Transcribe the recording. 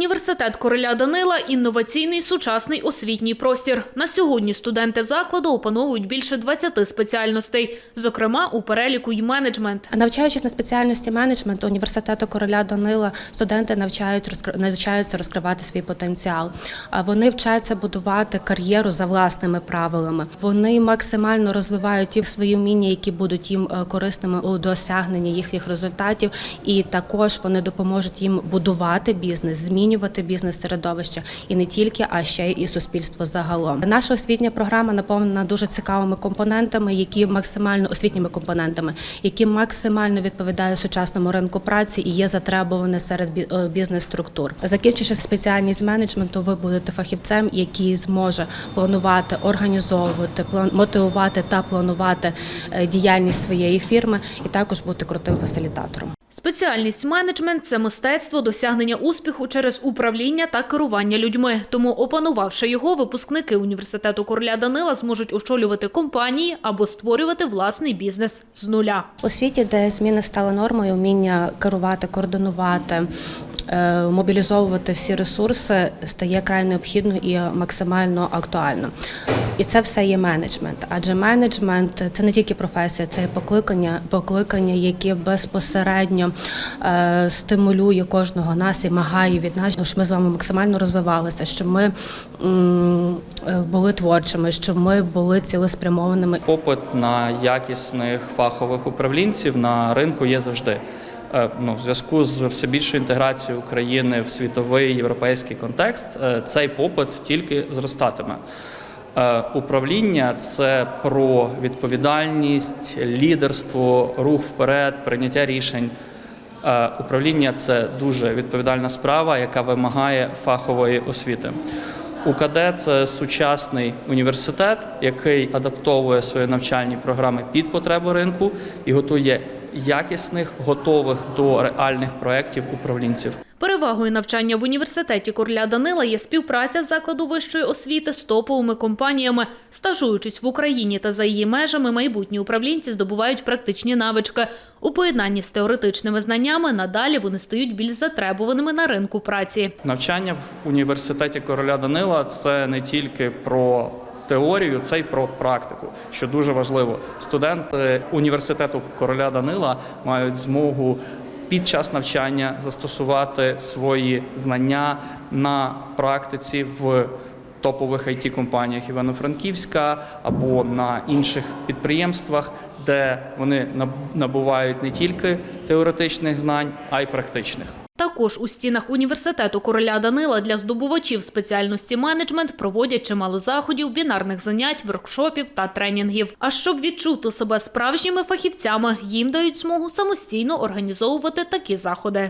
Університет короля Данила інноваційний сучасний освітній простір. На сьогодні студенти закладу опановують більше 20 спеціальностей, зокрема у переліку й менеджмент. Навчаючись на спеціальності менеджменту університету короля Данила, студенти навчають навчаються розкривати свій потенціал. Вони вчаться будувати кар'єру за власними правилами. Вони максимально розвивають ті свої вміння, які будуть їм е, корисними у досягненні їхніх результатів, і також вони допоможуть їм будувати бізнес, змінювати бізнес середовище і не тільки, а ще і суспільство загалом. Наша освітня програма наповнена дуже цікавими компонентами, які максимально освітніми компонентами, які максимально відповідають сучасному ринку праці і є затребувані серед е, бізнес-структур. Закінчивши спеціальність менеджменту, ви будете фахівцем, який зможе планувати, організовувати, мотивувати та планувати е, діяльність своєї фірми, і також бути крутим фасилітатором. Спеціальність менеджмент це мистецтво досягнення успіху через управління та керування людьми. Тому, опанувавши його, випускники університету короля Данила зможуть очолювати компанії або створювати власний бізнес з нуля. У світі, де зміни стали нормою, вміння керувати, координувати. Е, Мобілізовувати всі ресурси стає край необхідно і максимально актуально. І це все є менеджмент. Адже менеджмент це не тільки професія, це покликання, покликання, яке безпосередньо е, стимулює кожного нас і вимагає від нас, щоб ми з вами максимально розвивалися, щоб ми були творчими, щоб ми були цілеспрямованими Попит на якісних фахових управлінців на ринку є завжди. Е, Ну, в зв'язку з все більшою інтеграцією України в світовий європейський контекст, е, цей попит тільки зростатиме. Е, Управління це про відповідальність, лідерство, рух вперед, прийняття рішень. Управління це дуже відповідальна справа, яка вимагає фахової освіти. УКД це сучасний університет, який адаптовує свої навчальні програми під потреби ринку і готує якісних, готових до реальних проєктів управлінців. Перевагою навчання в університеті короля Данила є співпраця закладу вищої освіти з топовими компаніями. Стажуючись в Україні та за її межами, майбутні управлінці здобувають практичні навички. У поєднанні з теоретичними знаннями надалі вони стають більш затребуваними на ринку праці. Навчання в університеті короля Данила це не тільки про теорію, це й про практику, що дуже важливо. Студенти університету короля Данила мають змогу під час навчання застосувати свої знання на практиці в топових it компаніях Івано-Франківська або на інших підприємствах, де вони наб- набувають не тільки теоретичних знань, а й практичних. Також у стінах університету короля Данила для здобувачів спеціальності менеджмент проводять чимало заходів, бінарних занять, воркшопів та тренінгів. А щоб відчути себе справжніми фахівцями, їм дають змогу самостійно організовувати такі заходи.